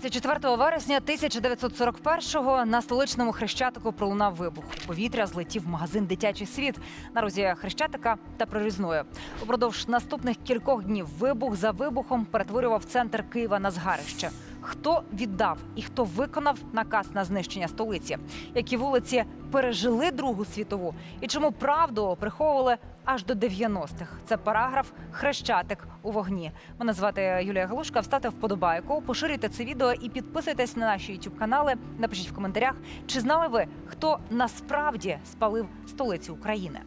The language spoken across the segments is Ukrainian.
24 вересня 1941-го на столичному хрещатику пролунав вибух. Повітря злетів магазин Дитячий світ на розі хрещатика та прорізної. Упродовж наступних кількох днів вибух за вибухом перетворював центр Києва на згарище. Хто віддав і хто виконав наказ на знищення столиці? Які вулиці пережили Другу світову? І чому правду приховували аж до 90-х? Це параграф Хрещатик у вогні. Мене звати Юлія Галушка. Вставте вподобайку, поширюйте це відео і підписуйтесь на наші youtube канали. Напишіть в коментарях, чи знали ви, хто насправді спалив столицю України.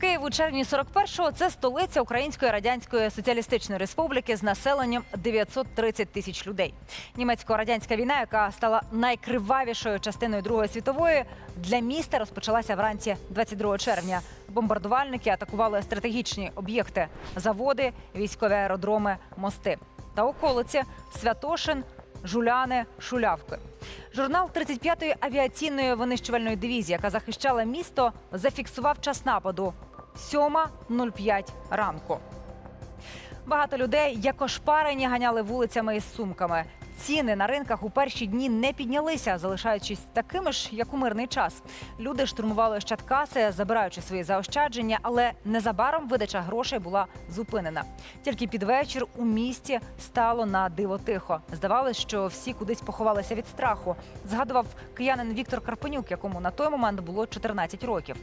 Київ у червні 41-го – це столиця Української Радянської Соціалістичної Республіки з населенням 930 тисяч людей. Німецько-радянська війна, яка стала найкривавішою частиною Другої світової, для міста розпочалася вранці 22 червня. Бомбардувальники атакували стратегічні об'єкти, заводи, військові аеродроми, мости та околиці Святошин, Жуляни, Шулявки. Журнал 35-ї авіаційної винищувальної дивізії, яка захищала місто, зафіксував час нападу 7.05 ранку. Багато людей, як ошпарені, ганяли вулицями із сумками. Ціни на ринках у перші дні не піднялися, залишаючись такими ж, як у мирний час. Люди штурмували щаткаси, забираючи свої заощадження, але незабаром видача грошей була зупинена. Тільки під вечір у місті стало на диво тихо. Здавалось, що всі кудись поховалися від страху. Згадував киянин Віктор Карпенюк, якому на той момент було 14 років.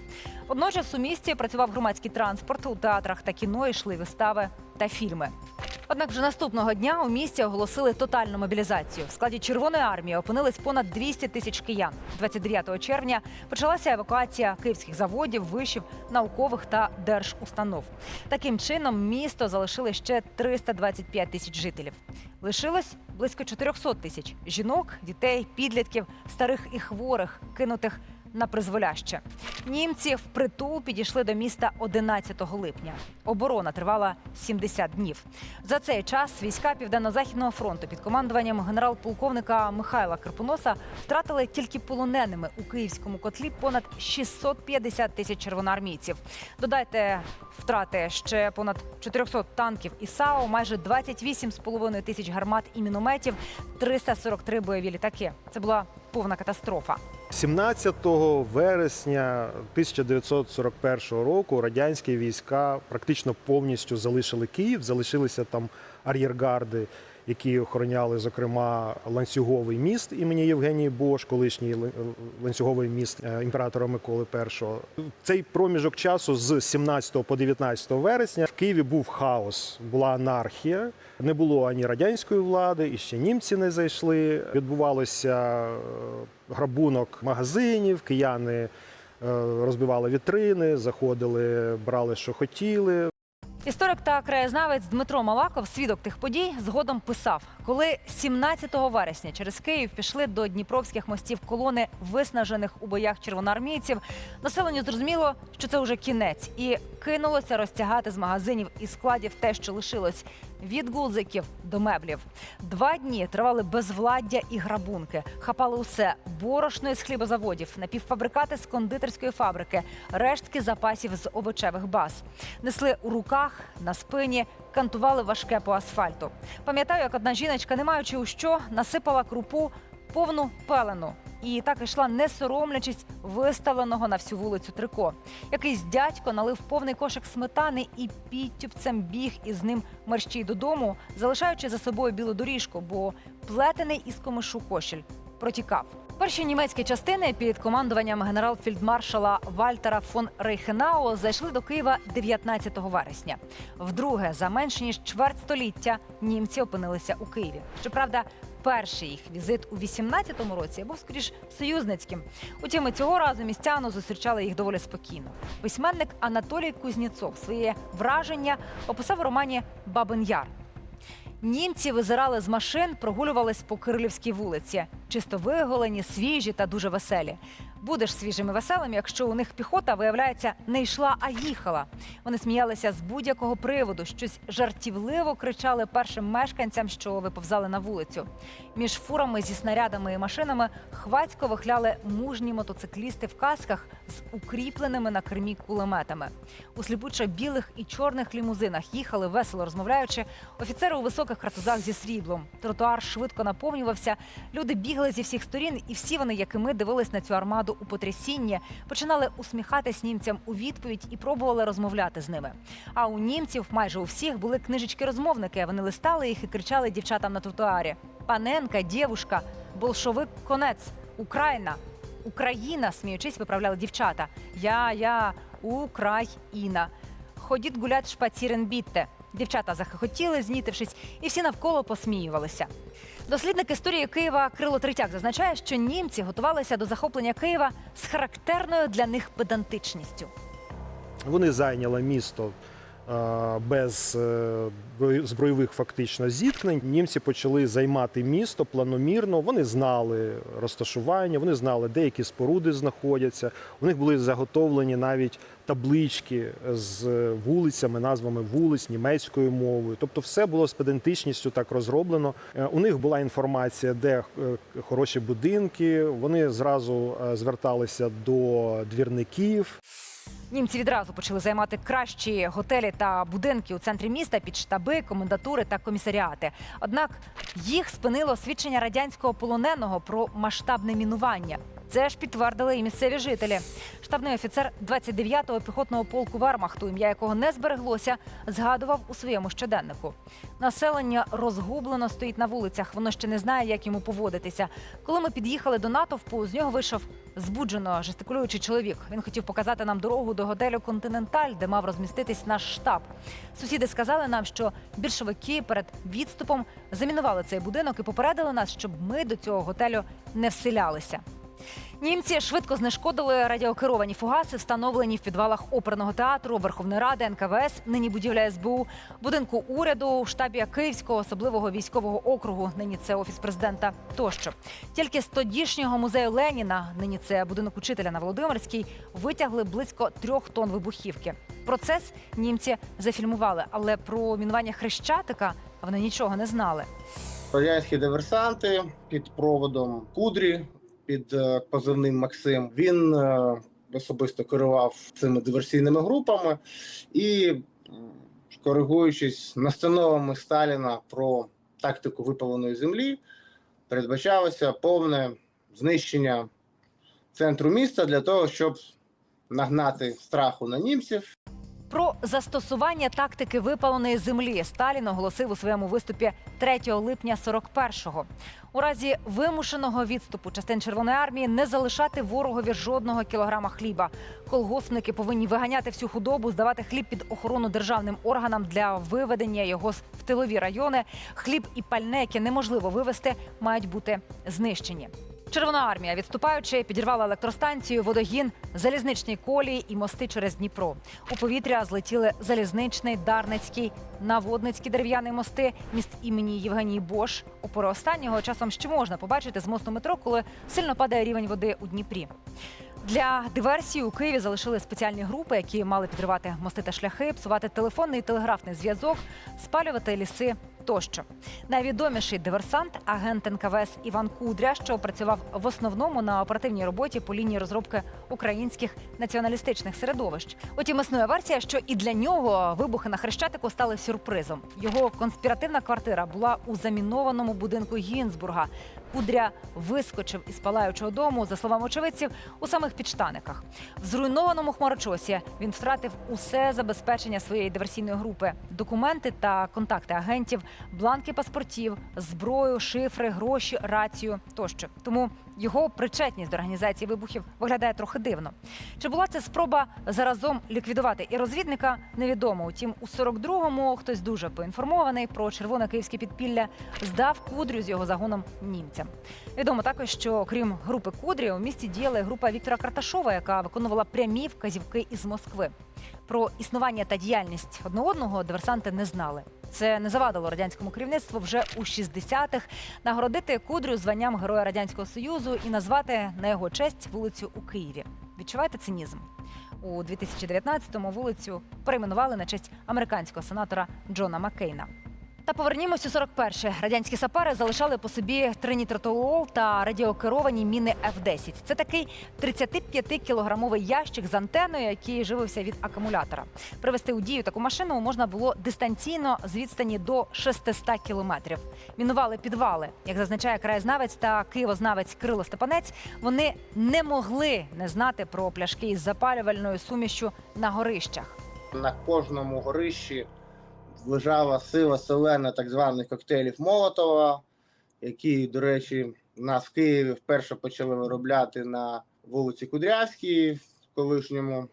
Водночас у місті працював громадський транспорт. У театрах та кіно йшли вистави та фільми. Однак вже наступного дня у місті оголосили тотальну мобілізацію. В складі Червоної армії опинились понад 200 тисяч киян. 29 червня почалася евакуація київських заводів, вишів, наукових та держустанов. Таким чином місто залишили ще 325 тисяч жителів. Лишилось близько 400 тисяч жінок, дітей, підлітків, старих і хворих, кинутих на призволяще. Німці впритул підійшли до міста 11 липня. Оборона тривала 70 днів. За цей час війська Південно-Західного фронту під командуванням генерал-полковника Михайла Карпуноса втратили тільки полоненими у київському котлі понад 650 тисяч червоноармійців. Додайте втрати ще понад 400 танків і САУ, майже 28,5 тисяч гармат і мінометів, 343 бойові літаки. Це була повна катастрофа. 17 вересня 1941 року радянські війська практично повністю залишили Київ, залишилися там ар'єргарди, які охороняли, зокрема, ланцюговий міст імені Євгенії Бош, колишній ланцюговий міст е, імператора Миколи І. Цей проміжок часу з 17 по 19 вересня в Києві був хаос, була анархія. Не було ані радянської влади, і ще німці не зайшли. Відбувалося е, грабунок магазинів, кияни е, розбивали вітрини, заходили, брали, що хотіли. Історик та краєзнавець Дмитро Малаков, свідок тих подій, згодом писав, коли 17 вересня через Київ пішли до дніпровських мостів колони виснажених у боях червоноармійців, населенню зрозуміло, що це вже кінець, і кинулося розтягати з магазинів і складів те, що лишилось. Від гудзиків до меблів. Два дні тривали безвладдя і грабунки. Хапали усе борошно із хлібозаводів, напівфабрикати з кондитерської фабрики, рештки запасів з овочевих баз. Несли у руках, на спині, кантували важке по асфальту. Пам'ятаю, як одна жіночка, не маючи у що, насипала крупу повну пелену. І так йшла, не соромлячись виставленого на всю вулицю трико. Якийсь дядько налив повний кошик сметани і підтюпцем біг із ним мерщій додому, залишаючи за собою білу доріжку, бо плетений із комишу кошель протікав. Перші німецькі частини під командуванням генерал-фільдмаршала Вальтера фон Рейхенау зайшли до Києва 19 вересня. Вдруге, за менш ніж чверть століття, німці опинилися у Києві. Щоправда, перший їх візит у 18-му році був скоріш союзницьким. Утім, цього разу містяну зустрічали їх доволі спокійно. Письменник Анатолій Кузнєцов своє враження описав у романі Бабин Яр. Німці визирали з машин, прогулювались по Кирилівській вулиці, чисто виголені, свіжі та дуже веселі. Будеш свіжим і веселим, якщо у них піхота, виявляється, не йшла, а їхала. Вони сміялися з будь-якого приводу, щось жартівливо кричали першим мешканцям, що виповзали на вулицю. Між фурами зі снарядами і машинами хвацько вихляли мужні мотоциклісти в касках з укріпленими на кермі кулеметами. У сліпуче білих і чорних лімузинах їхали весело розмовляючи. Офіцери у високих картузах зі сріблом. Тротуар швидко наповнювався. Люди бігли зі всіх сторін, і всі вони, як і ми, дивились на цю армаду у потрясінні, починали усміхатись німцям у відповідь і пробували розмовляти з ними. А у німців майже у всіх були книжечки-розмовники. Вони листали їх і кричали дівчатам на тротуарі: Паненка, дівушка, болшовик, конець, Україна. Україна, сміючись, виправляли дівчата. Я, я, Україна. Ходіть гулять шпацірен бітте. Дівчата захихотіли, знітившись, і всі навколо посміювалися. Дослідник історії Києва Крило Третяк зазначає, що німці готувалися до захоплення Києва з характерною для них педантичністю. Вони зайняли місто без е, збройових фактично зіткнень. Німці почали займати місто планомірно. Вони знали розташування, вони знали, де які споруди знаходяться. У них були заготовлені навіть таблички з вулицями, назвами вулиць німецькою мовою. Тобто, все було з педантичністю так розроблено. Е, У них була інформація, де е, хороші будинки. Вони зразу е, зверталися до двірників. Німці відразу почали займати кращі готелі та будинки у центрі міста під штаби, комендатури та комісаріати. Однак їх спинило свідчення радянського полоненого про масштабне мінування. Це ж підтвердили і місцеві жителі. Штабний офіцер 29-го піхотного полку Вермахту, ім'я якого не збереглося, згадував у своєму щоденнику. Населення розгублено стоїть на вулицях. Воно ще не знає, як йому поводитися. Коли ми під'їхали до натовпу, з нього вийшов збуджено жестикулюючий чоловік. Він хотів показати нам дорогу до готелю Континенталь, де мав розміститись наш штаб. Сусіди сказали нам, що більшовики перед відступом замінували цей будинок і попередили нас, щоб ми до цього готелю не вселялися. Німці швидко знешкодили радіокеровані фугаси, встановлені в підвалах оперного театру, Верховної Ради, НКВС, нині будівля СБУ, будинку уряду, штабі Київського особливого військового округу. Нині це офіс президента. Тощо тільки з тодішнього музею Леніна, нині це будинок учителя на Володимирській, витягли близько трьох тонн вибухівки. Процес німці зафільмували, але про мінування хрещатика вони нічого не знали. радянські диверсанти під проводом Кудрі, під е, позивним Максим. Він е, особисто керував цими диверсійними групами і, коригуючись настановами Сталіна про тактику випаленої землі, передбачалося повне знищення центру міста для того, щоб нагнати страху на німців Про застосування тактики випаленої землі Сталін оголосив у своєму виступі 3 липня 41-го. У разі вимушеного відступу частин Червоної армії не залишати ворогові жодного кілограма хліба. Колгоспники повинні виганяти всю худобу, здавати хліб під охорону державним органам для виведення його в тилові райони. Хліб і пальне, яке неможливо вивезти, мають бути знищені. Червона армія, відступаючи, підірвала електростанцію, водогін, залізничні колії і мости через Дніпро. У повітря злетіли залізничний, дарницький, наводницький дерев'яні мости, міст імені Євгенії Бош. Опори останнього часом ще можна побачити з мосту метро, коли сильно падає рівень води у Дніпрі. Для диверсії у Києві залишили спеціальні групи, які мали підривати мости та шляхи, псувати телефонний і телеграфний зв'язок, спалювати ліси тощо. Найвідоміший диверсант агент НКВС Іван Кудря, що працював в основному на оперативній роботі по лінії розробки українських націоналістичних середовищ. Утім, існує версія, що і для нього вибухи на хрещатику стали сюрпризом. Його конспіративна квартира була у замінованому будинку Гінзбурга. Кудря вискочив із палаючого дому, за словами очевидців, у самих підштаниках. В зруйнованому хмарочосі він втратив усе забезпечення своєї диверсійної групи: документи та контакти агентів, бланки паспортів, зброю, шифри, гроші, рацію тощо. Тому його причетність до організації вибухів виглядає трохи дивно. Чи була це спроба заразом ліквідувати і розвідника? Невідомо. Утім, у 42-му хтось дуже поінформований про червоне київське підпілля здав кудрю з його загоном німцям. Відомо також, що крім групи Кудрі у місті діяла група Віктора Карташова, яка виконувала прямі вказівки із Москви. Про існування та діяльність одне одного диверсанти не знали. Це не завадило радянському керівництву вже у 60-х нагородити кудрю званням Героя Радянського Союзу і назвати на його честь вулицю у Києві. Відчуваєте цинізм? У 2019-му вулицю перейменували на честь американського сенатора Джона Маккейна. Та повернімось у 41-ше. Радянські сапери залишали по собі тринітротолуол та радіокеровані міни F-10. Це такий 35-кілограмовий ящик з антеною, який живився від акумулятора. Привести у дію таку машину можна було дистанційно з відстані до 600 кілометрів. Мінували підвали, як зазначає краєзнавець та києвознавець Кирило Степанець. Вони не могли не знати про пляшки із запалювальною сумішю на горищах. На кожному горищі лежала сила селена так званих коктейлів Молотова, які, до речі, нас в Києві вперше почали виробляти на вулиці Кудрявській, колишньому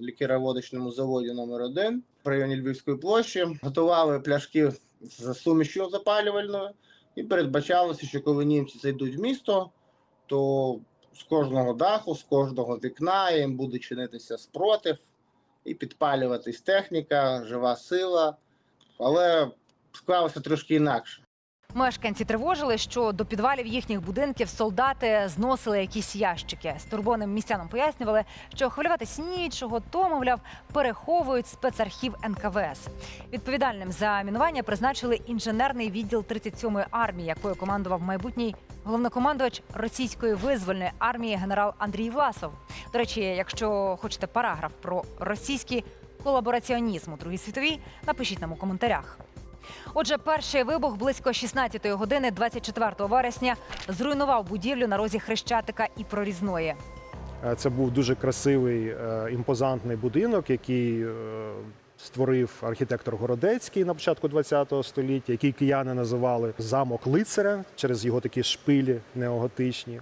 лікероводочному заводі номер 1 в районі Львівської площі. Готували пляшки з сумішю запалювальною, і передбачалося, що коли німці зайдуть в місто, то з кожного даху, з кожного вікна їм буде чинитися спротив і підпалюватись техніка, жива сила. Але склалося трошки інакше. Мешканці тривожили, що до підвалів їхніх будинків солдати зносили якісь ящики. Стурбованим містянам пояснювали, що хвилюватись нічого, то мовляв переховують спецархів НКВС. Відповідальним за мінування призначили інженерний відділ 37-ї армії, якою командував майбутній головнокомандувач російської визвольної армії генерал Андрій Власов. До речі, якщо хочете параграф про російський колабораціонізм у Другій світовій, напишіть нам у коментарях. Отже, перший вибух близько 16-ї години 24 вересня зруйнував будівлю на розі Хрещатика і Прорізної. Е, Це був дуже красивий е, імпозантний будинок, який е, створив архітектор Городецький на початку ХХ століття, який кияни називали замок лицаря через його такі шпилі неоготичні.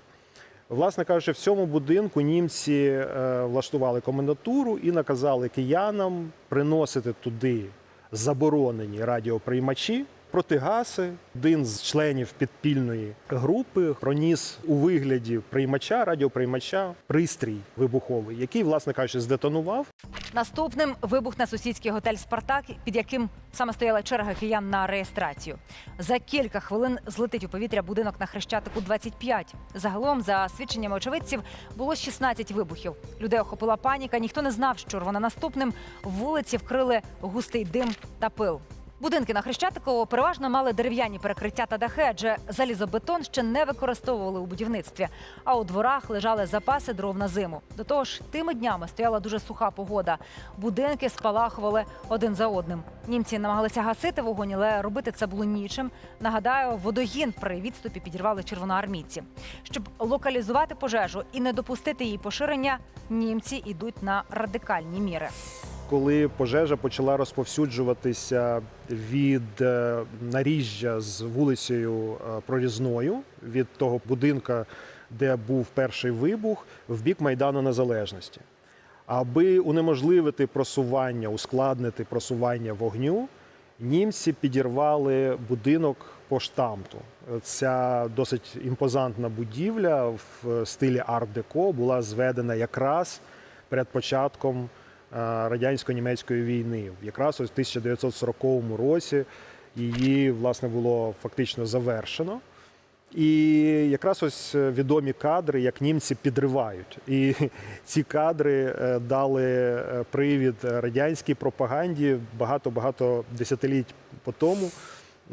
Власне кажучи, в цьому будинку німці е, влаштували комендатуру і наказали киянам приносити туди заборонені радіоприймачі. Протигаси, один з членів підпільної групи проніс у вигляді приймача, радіоприймача, пристрій вибуховий, який, власне кажучи, здетонував. Наступним вибух на сусідський готель Спартак, під яким саме стояла черга киян на реєстрацію. За кілька хвилин злетить у повітря будинок на Хрещатику 25. Загалом, за свідченнями очевидців, було 16 вибухів. Людей охопила паніка. Ніхто не знав, що рване наступним. Вулиці вкрили густий дим та пил. Будинки на Хрещатику переважно мали дерев'яні перекриття та дахи, адже залізобетон ще не використовували у будівництві. А у дворах лежали запаси дров на зиму. До того ж, тими днями стояла дуже суха погода. Будинки спалахували один за одним. Німці намагалися гасити вогонь, але робити це було нічим. Нагадаю, водогін при відступі підірвали червоноармійці. Щоб локалізувати пожежу і не допустити її поширення, німці йдуть на радикальні міри. Коли пожежа почала розповсюджуватися від е, наріжжя з вулицею е, Прорізною, від того будинка, де був перший вибух, в бік Майдану Незалежності. Аби унеможливити просування, ускладнити просування вогню, німці підірвали будинок поштамту. Ця досить імпозантна будівля в стилі арт-деко була зведена якраз перед початком е, радянсько-німецької війни. Якраз ось в 1940 році її власне було фактично завершено. І якраз ось відомі кадри, як німці підривають. І ці кадри е, дали е, привід радянській пропаганді багато-багато десятиліть по тому.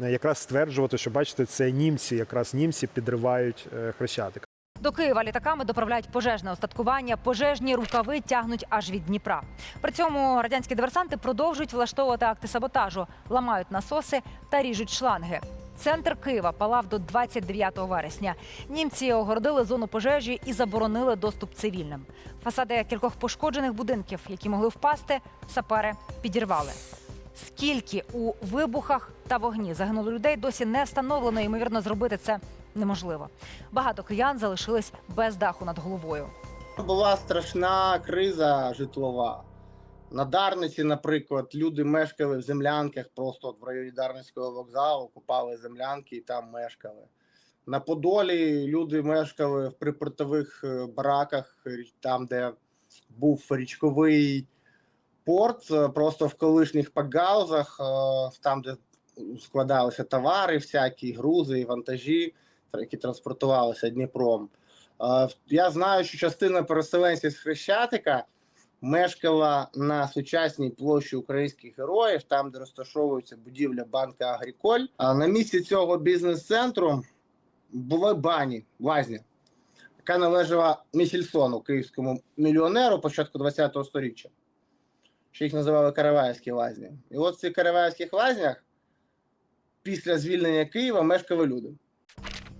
е, Якраз стверджувати, що бачите, це німці, якраз німці підривають е, хрещатик. До Києва літаками доправляють пожежне остаткування. Пожежні рукави тягнуть аж від Дніпра. При цьому радянські диверсанти продовжують влаштовувати акти саботажу, ламають насоси та ріжуть шланги. Центр Києва палав до 29 вересня. Німці огородили зону пожежі і заборонили доступ цивільним. Фасади кількох пошкоджених будинків, які могли впасти, сапери підірвали. Скільки у вибухах та вогні загинуло людей, досі не встановлено. Ймовірно, зробити це неможливо. Багато киян залишились без даху над головою. Була страшна криза житлова. На Дарниці, наприклад, люди мешкали в землянках, просто в районі Дарницького вокзалу, купали землянки і там мешкали. На Подолі люди мешкали в припортових е, бараках, там, де був річковий порт, е, просто в колишніх пакгаузах, е, там, де складалися товари, всякі грузи і вантажі, які транспортувалися Дніпром. Я знаю, що частина переселенців з Хрещатика мешкала на сучасній площі українських героїв, там, де розташовується будівля банка Агріколь. А на місці цього бізнес-центру були бані, лазня, яка належала Місільсону, київському мільйонеру початку ХХ століття. Ще їх називали Караваївські лазні. І от в цих Караваївських лазнях після звільнення Києва мешкали люди.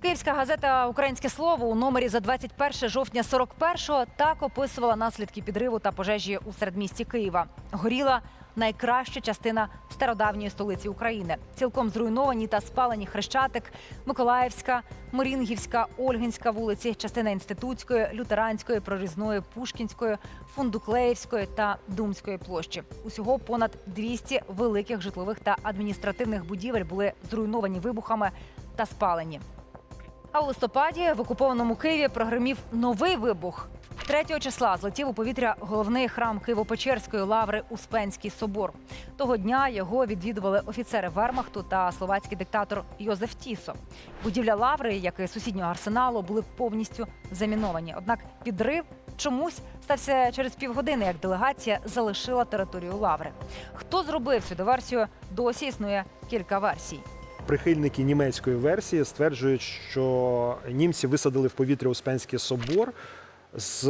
Київська газета Українське слово у номері за 21 жовтня 41-го так описувала наслідки підриву та пожежі у середмісті Києва. Горіла найкраща частина стародавньої столиці України. Цілком зруйновані та спалені Хрещатик, Миколаївська, Морінгівська, Ольгинська вулиці, частина інститутської, лютеранської, прорізної, Пушкінської, Фундуклеївської та Думської площі. Усього понад 200 великих житлових та адміністративних будівель були зруйновані вибухами та спалені. А у листопаді в окупованому Києві прогримів новий вибух. 3 числа злетів у повітря головний храм Києво-Печерської лаври Успенський собор. Того дня його відвідували офіцери Вермахту та словацький диктатор Йозеф Тісо. Будівля лаври, як і сусіднього арсеналу, були повністю заміновані. Однак підрив чомусь стався через півгодини, як делегація залишила територію лаври. Хто зробив цю диверсію? Досі існує кілька версій. Прихильники німецької версії стверджують, що німці висадили в повітря Успенський собор з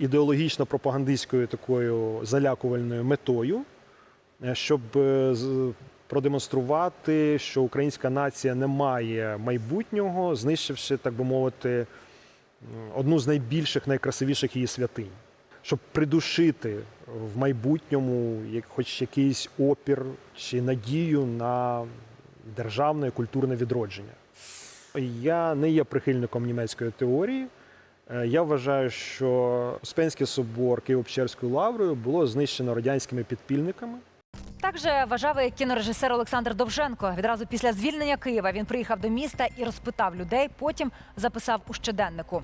ідеологічно-пропагандистською такою залякувальною метою, е, щоб е, продемонструвати, що українська нація не має майбутнього, знищивши, так би мовити, одну з найбільших, найкрасивіших її святинь. Щоб придушити в майбутньому хоч якийсь опір чи надію на державне культурне відродження. Я не є прихильником німецької теорії. Е, Я вважаю, що Успенський собор Києво-Печерською лаврою було знищено радянськими підпільниками. Так же вважав і кінорежисер Олександр Довженко. Відразу після звільнення Києва він приїхав до міста і розпитав людей. Потім записав у щоденнику.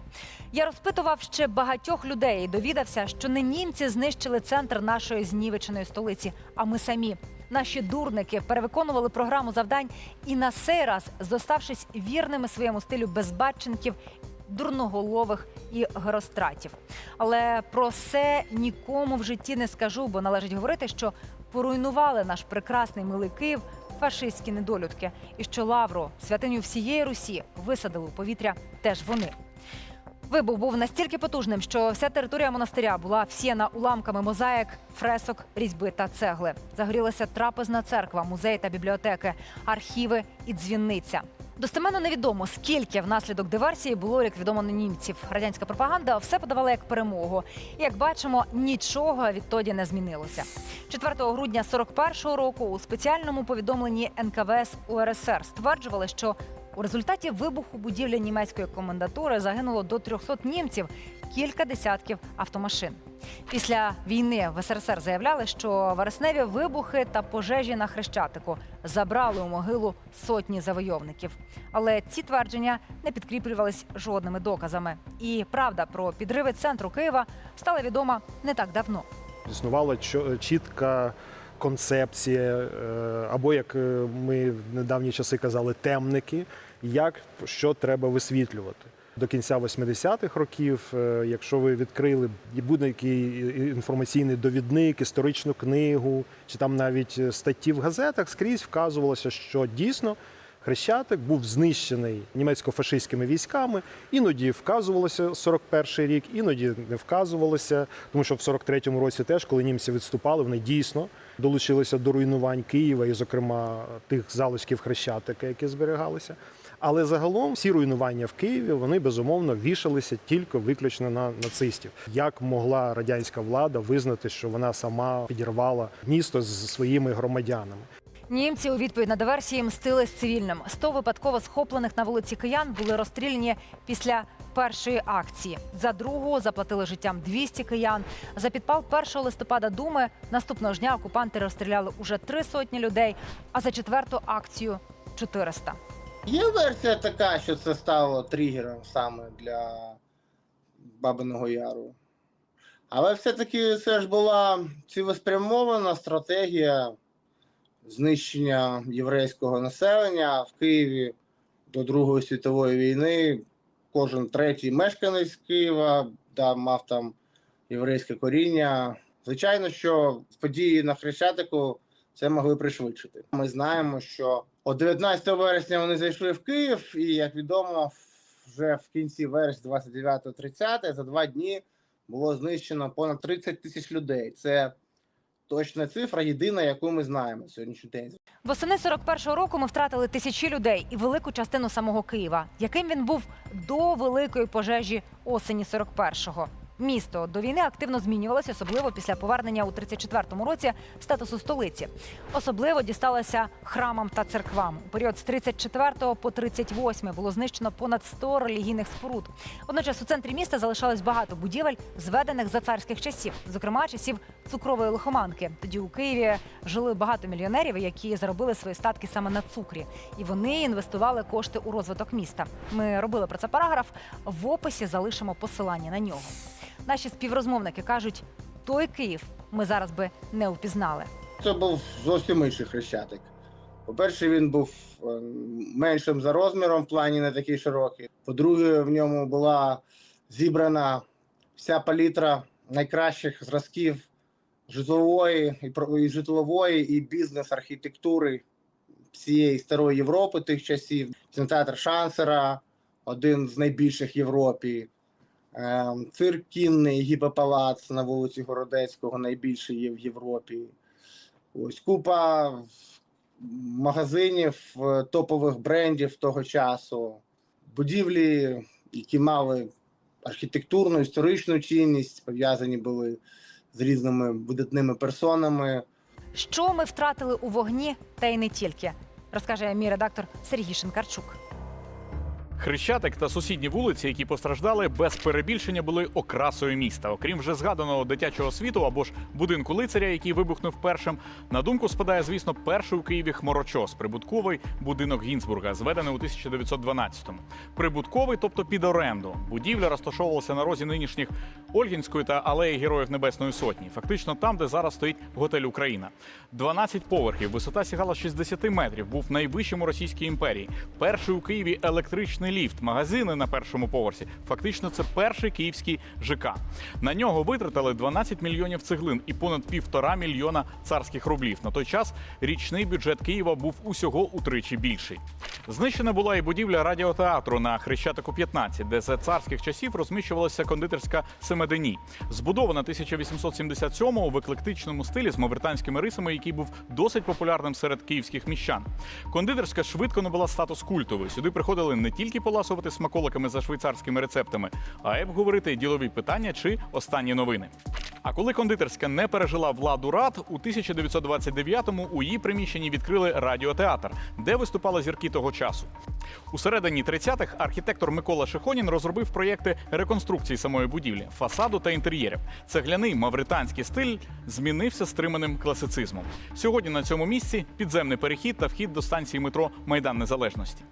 Я розпитував ще багатьох людей і довідався, що не німці знищили центр нашої знівеченої столиці, а ми самі. Наші дурники перевиконували програму завдань і на сей раз, зоставшись вірними своєму стилю безбатченків, дурноголових і геростратів. Але про це нікому в житті не скажу, бо належить говорити, що поруйнували наш прекрасний милий Київ фашистські недолюдки, і що лавру, святиню всієї Русі, висадили у повітря теж вони. Вибух був настільки потужним, що вся територія монастиря була всіяна уламками мозаїк, фресок, різьби та цегли. Загорілася трапезна церква, музей та бібліотеки, архіви і дзвінниця. Достеменно невідомо, скільки внаслідок диверсії було ліквідовано німців. Радянська пропаганда все подавала як перемогу. Як бачимо, нічого відтоді не змінилося. 4 грудня 41-го року у спеціальному повідомленні НКВС УРСР стверджували, що у результаті вибуху будівлі німецької комендатури загинуло до 300 німців, кілька десятків автомашин. Після війни в СРСР заявляли, що вересневі вибухи та пожежі на Хрещатику забрали у могилу сотні завойовників. Але ці твердження не підкріплювались жодними доказами. І правда про підриви центру Києва стала відома не так давно. Існувала чітка концепція, е, або як е, ми в недавні часи казали, темники, як що треба висвітлювати. До кінця 80-х років, е, якщо ви відкрили будь-який інформаційний довідник, історичну книгу, чи там навіть статті в газетах, скрізь вказувалося, що дійсно Хрещатик був знищений німецько-фашистськими військами. Іноді вказувалося 41-й рік, іноді не вказувалося, тому що в 43-му році теж, коли німці відступали, вони дійсно долучилися до руйнувань Києва і, зокрема, тих залишків Хрещатика, які зберігалися. Але загалом всі руйнування в Києві вони безумовно вішалися тільки виключно на нацистів. Як могла радянська влада визнати, що вона сама підірвала місто з своїми громадянами? Німці у відповідь на диверсії мстили з цивільним. 100 випадково схоплених на вулиці киян були розстріляні після першої акції. За другу заплатили життям 200 киян. За підпал 1 листопада думи наступного ж дня окупанти розстріляли уже три сотні людей. А за четверту акцію 400. Є версія така, що це стало тригером саме для Бабиного Яру. Але все-таки це ж була цілеспрямована стратегія знищення єврейського населення в Києві до Другої світової війни. Кожен третій мешканець Києва да, мав там єврейське коріння. Звичайно, що події на Хрещатику це могли пришвидшити. Ми знаємо, що от 19 вересня вони зайшли в Київ, і як відомо, вже в кінці вересня, 29-30, за два дні було знищено понад 30 тисяч людей. Це точна цифра, єдина, яку ми знаємо на сьогоднішній день. Восени 41-го року ми втратили тисячі людей і велику частину самого Києва. Яким він був до великої пожежі осені 41-го? Місто до війни активно змінювалося, особливо після повернення у 34-му році статусу столиці. Особливо дісталося храмам та церквам. У період з 34 по 38 було знищено понад 100 релігійних споруд. Водночас у центрі міста залишалось багато будівель, зведених за царських часів, зокрема часів цукрової лихоманки. Тоді у Києві жили багато мільйонерів, які заробили свої статки саме на цукрі, і вони інвестували кошти у розвиток міста. Ми робили про це параграф. В описі залишимо посилання на нього. Наші співрозмовники кажуть, той Київ ми зараз би не впізнали. Це був зовсім інший хрещатик. По-перше, він був е, меншим за розміром, в плані не такий широкий. По-друге, в ньому була зібрана вся палітра найкращих зразків житлової і житлової і бізнес-архітектури всієї старої Європи тих часів. Кінотеатр Шансера, один з найбільших в Європі. Е, Цирк кінний гіпопалац на вулиці Городецького, найбільший є в Європі. Ось купа магазинів е, топових брендів того часу, будівлі, які мали архітектурну, історичну цінність, пов'язані були з різними видатними персонами. Що ми втратили у вогні, та й не тільки, розкаже мій редактор Сергій Шинкарчук. Хрещатик та сусідні вулиці, які постраждали, без перебільшення були окрасою міста. Окрім вже згаданого дитячого світу або ж будинку лицаря, який вибухнув першим. На думку спадає, звісно, перший у Києві хмарочос, прибутковий будинок Гінзбурга, зведений у 1912-му. Прибутковий, тобто під оренду. Будівля розташовувалася на розі нинішніх Ольгінської та алеї Героїв Небесної Сотні. Фактично там, де зараз стоїть готель Україна. 12 поверхів, висота сягала 60 метрів. Був найвищим у Російській імперії. Перший у Києві електричний ліфт, магазини на першому поверсі. Фактично, це перший київський ЖК. На нього витратили 12 мільйонів цеглин і понад півтора мільйона царських рублів. На той час річний бюджет Києва був усього утричі більший. Знищена була і будівля радіотеатру на Хрещатику 15, де за царських часів розміщувалася кондитерська Семедені. Збудована 1877-го в еклектичному стилі з мавританськими рисами, який був досить популярним серед київських міщан. Кондитерська швидко набула статус культовий. Сюди приходили не тільки поласувати смаколиками за швейцарськими рецептами, а й обговорити ділові питання чи останні новини. А коли кондитерська не пережила владу рад, у 1929-му у її приміщенні відкрили радіотеатр, де виступали зірки того часу. У середині 30-х архітектор Микола Шихонін розробив проєкти реконструкції самої будівлі, фасаду та інтер'єрів. Цегляний мавританський стиль змінився стриманим класицизмом. Сьогодні на цьому місці підземний перехід та вхід до станції метро Майдан Незалежності.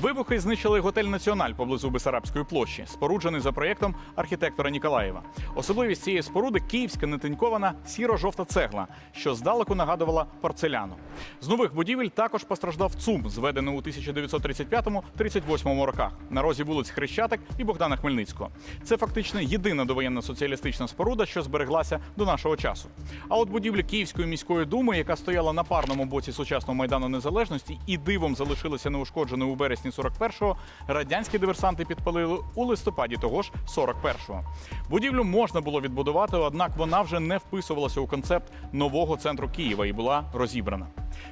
Вибухи знищили готель Національ поблизу Бесарабської площі, споруджений за проєктом архітектора Ніколаєва. Особливість цієї споруди київська нетинькована сіро-жовта цегла, що здалеку нагадувала порцеляну. З нових будівель також постраждав ЦУМ, зведений у 1935-38 роках на розі вулиць Хрещатик і Богдана Хмельницького. Це фактично єдина довоєнна соціалістична споруда, що збереглася до нашого часу. А от будівлі Київської міської думи, яка стояла на парному боці сучасного майдану незалежності і дивом залишилася неушкодженою у вересні 41-го, радянські диверсанти підпалили у листопаді того ж 41-го. Будівлю можна було відбудувати, однак вона вже не вписувалася у концепт нового центру Києва і була розібрана.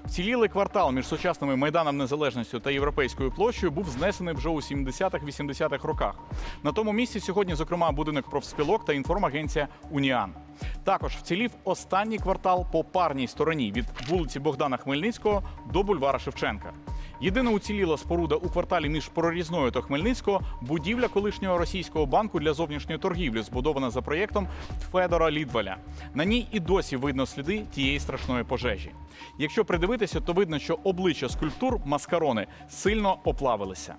Вцілілий квартал між сучасними майданом незалежністю та європейською площею був знесений вже у 70-х-80-х роках. На тому місці сьогодні, зокрема, будинок профспілок та інформагенція Уніан. Також вцілів останній квартал по парній стороні від вулиці Богдана Хмельницького до бульвара Шевченка. Єдина уціліла споруда у кварталі між Прорізною та Хмельницького будівля колишнього російського банку для зовнішньої торгівлі, збудована за проєктом Федора Лідваля. На ній і досі видно сліди тієї страшної пожежі. Якщо придивитися, то видно, що обличчя скульптур маскарони сильно оплавилися.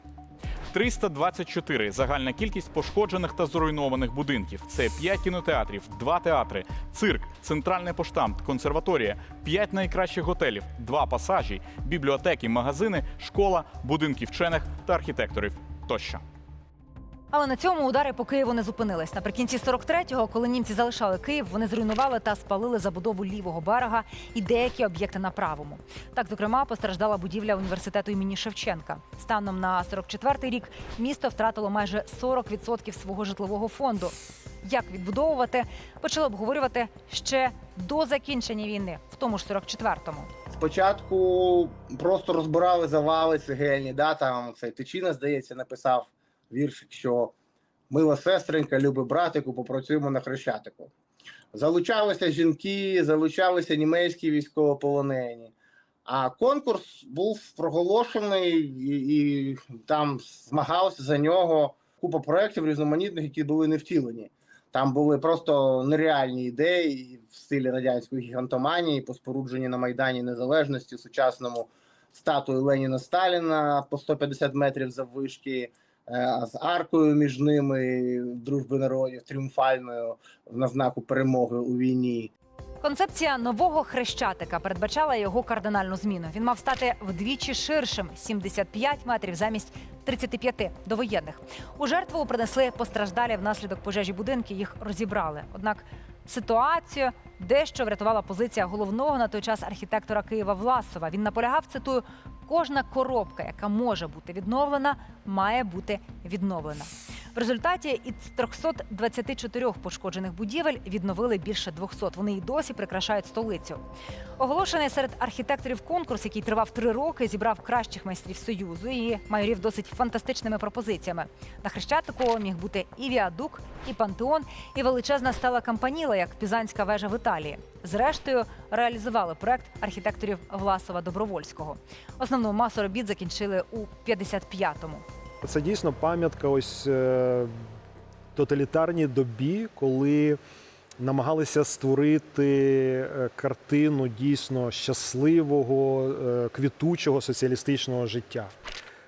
324 загальна кількість пошкоджених та зруйнованих будинків. Це 5 кінотеатрів, 2 театри, цирк, центральний поштамт, консерваторія, 5 найкращих готелів, 2 пасажі, бібліотеки, магазини, школа, будинки вчених та архітекторів тощо. Але на цьому удари по Києву не зупинились. Наприкінці 43-го, коли німці залишали Київ, вони зруйнували та спалили забудову лівого берега і деякі об'єкти на правому. Так, зокрема, постраждала будівля університету імені Шевченка. Станом на 44-й рік місто втратило майже 40% свого житлового фонду. Як відбудовувати, почали обговорювати ще до закінчення війни, в тому ж 44-му. Спочатку просто розбирали завали цегельні, да, там цей Тичина, здається, написав віршик, що мила сестренька, любий братику, попрацюємо на хрещатику. Залучалися жінки, залучалися німецькі військовополонені. А конкурс був проголошений і, і там змагалися за нього купа проєктів різноманітних, які були не втілені. Там були просто нереальні ідеї в стилі радянської гігантоманії, по спорудженні на Майдані Незалежності, сучасному статую Леніна Сталіна по 150 метрів заввишки, з аркою між ними дружби народів, тріумфальною на знаку перемоги у війні. Концепція нового хрещатика передбачала його кардинальну зміну. Він мав стати вдвічі ширшим 75 метрів замість 35 довоєнних. У жертву принесли постраждалі внаслідок пожежі будинки. Їх розібрали. Однак ситуацію дещо врятувала позиція головного на той час архітектора Києва Власова. Він наполягав, цитую, кожна коробка, яка може бути відновлена, має бути відновлена. В результаті із 324 пошкоджених будівель відновили більше 200. Вони і досі прикрашають столицю. Оголошений серед архітекторів конкурс, який тривав три роки, зібрав кращих майстрів союзу і майорів досить фантастичними пропозиціями. На хрещатику міг бути і віадук, і пантеон, і величезна стала кампаніла, як Пізанська вежа в. Зрештою, реалізували проект архітекторів Власова Добровольського. Основну масу робіт закінчили у 55-му. Це дійсно пам'ятка ось е, тоталітарній добі, коли намагалися створити е, картину дійсно щасливого, е, квітучого соціалістичного життя.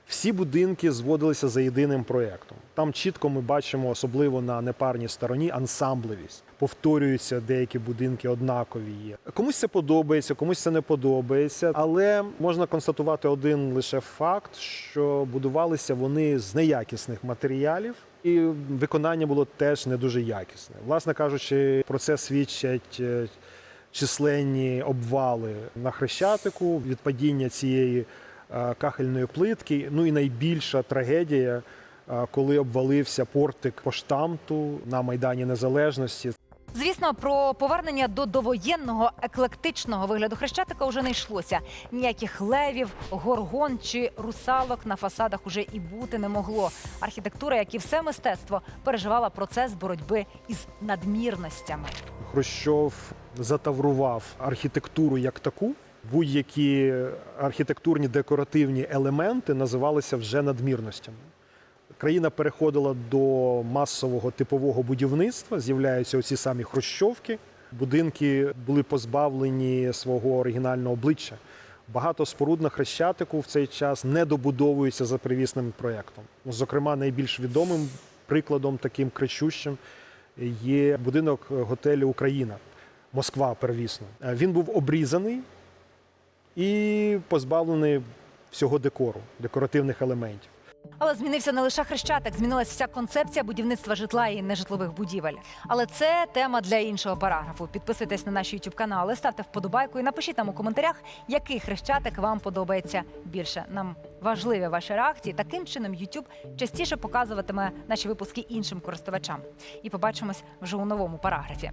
Всі будинки зводилися за єдиним проєктом. Там чітко ми бачимо, особливо на непарній стороні, ансамблевість. Повторюються деякі будинки однакові є. Комусь це подобається, комусь це не подобається. Але можна констатувати один лише факт, що будувалися вони з неякісних матеріалів, і виконання було теж не дуже якісне. Власне кажучи, про це свідчать. е, Численні обвали на хрещатику від падіння цієї кахельної плитки. Ну і найбільша трагедія, е, коли обвалився портик поштамту на Майдані Незалежності. Звісно, про повернення до довоєнного еклектичного вигляду хрещатика вже не йшлося. Ніяких левів, горгон чи русалок на фасадах уже і бути не могло. Архітектура, як і все мистецтво, переживала процес боротьби із надмірностями. Хрущов затаврував архітектуру як таку. Будь-які архітектурні декоративні елементи називалися вже надмірностями. Країна переходила до масового типового будівництва, з'являються оці самі хрущовки. Будинки були позбавлені свого оригінального обличчя. Багато споруд на Хрещатику в цей час не добудовуються за привісним проєктом. Ну, Зокрема, найбільш відомим прикладом таким кричущим є будинок готелю Україна, Москва первісно. Він був обрізаний і позбавлений всього декору, декоративних елементів. Але змінився не лише хрещатик, змінилася вся концепція будівництва житла і нежитлових будівель. Але це тема для іншого параграфу. Підписуйтесь на наші youtube канали, ставте вподобайку і напишіть нам у коментарях, який хрещатик вам подобається більше. Нам важливі ваші реакції. Таким чином YouTube частіше показуватиме наші випуски іншим користувачам. І побачимось вже у новому параграфі.